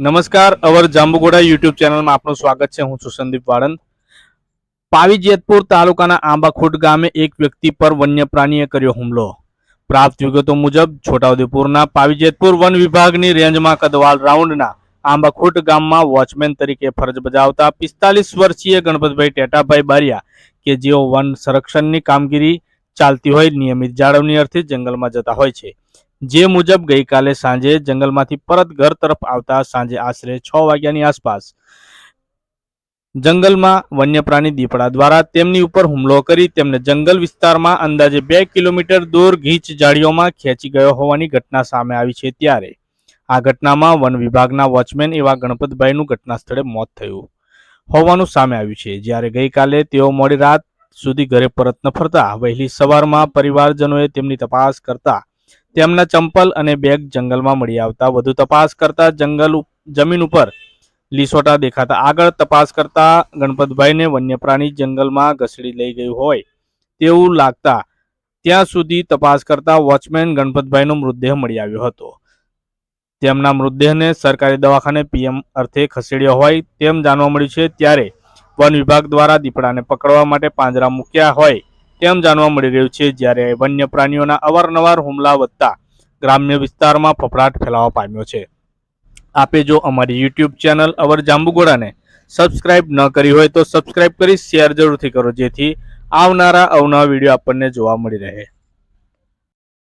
નમસ્કાર, અવર જાંબુગોડા યુટ્યુબ ચેનલમાં આપનું સ્વાગત છે. હું છું સંદીપ વાળંદ. પાવી જેતપુર તાલુકાના આંબાખોટ ગામે એક વ્યક્તિ પર વન્ય પ્રાણીએ કર્યો હુમલો. પ્રાપ્ત વિગતો મુજબ, છોટાઉદેપુરના પાવી જેતપુર વન વિભાગની રેન્જમાં કદવાલ રાઉન્ડના આંબાખોટ ગામમાં વોચમેન તરીકે ફરજ બજાવતા પિસ્તાલીસ વર્ષીય ગણપતભાઈ ટેટાભાઈ બારિયા, કે જેઓ વન સંરક્ષણની કામગીરી ચાલતી હોય નિયમિત જાળવણી અર્થે જંગલમાં જતા હોય છે. જે મુજબ ગઈકાલે સાંજે જંગલમાંથી પરત ઘર તરફ આવતા સાંજે આશરે છ વાગ્યાની આસપાસ જંગલમાં વન્ય પ્રાણી દીપડા દ્વારા તેમની ઉપર હુમલો કરી તેમને જંગલ વિસ્તારમાં અંદાજે બે કિલોમીટર દૂર ગીચ જાળીઓમાં ખેંચી ગયો હોવાની ઘટના સામે આવી છે ત્યારે. આ ઘટનામાં વન વિભાગના વોચમેન એવા ગણપતભાઈનું ઘટના સ્થળે મોત થયું હોવાનું સામે આવ્યું છે. જ્યારે ગઈકાલે તેઓ મોડી રાત સુધી ઘરે પરત ન ફરતા, વહેલી સવારમાં પરિવારજનોએ તેમની તપાસ કરતા તેમના ચંપલ અને બેગ જંગલમાં મળી આવતા. વધુ તપાસ કરતા જંગલ જમીન ઉપર લીસોટા દેખાતા. આગળ તપાસ કરતા ગણપતભાઈને વન્ય પ્રાણી જંગલમાં ઘસડી લઈ ગયું હોય તેવું લાગતા ત્યાં સુધી તપાસ કરતા વોચમેન ગણપતભાઈનો મૃતદેહ મળી આવ્યો હતો. તેમના મૃતદેહને સરકારી દવાખાને પીએમ અર્થે ખસેડ્યો હોય તેમ જાણવા મળ્યું છે. ત્યારે વન વિભાગ દ્વારા દીપડાને પકડવા માટે પાંજરા મૂક્યા હોય તેમ જાણવા મળી રહ્યું છે જ્યારે વન્ય પ્રાણીઓના અવારનવાર હુમલા વધતા ગ્રામ્ય વિસ્તારમાં ફફડાટ ફેલાવા પામ્યો છે. આપે જો અમારી યુટ્યુબ ચેનલ અવર જાંબુગોળાને સબસ્ક્રાઇબ ન કરી હોય તો સબસ્ક્રાઇબ કરી શેર જરૂરથી કરો જેથી આવનારા અવનવા વીડિયો આપણને જોવા મળી રહે.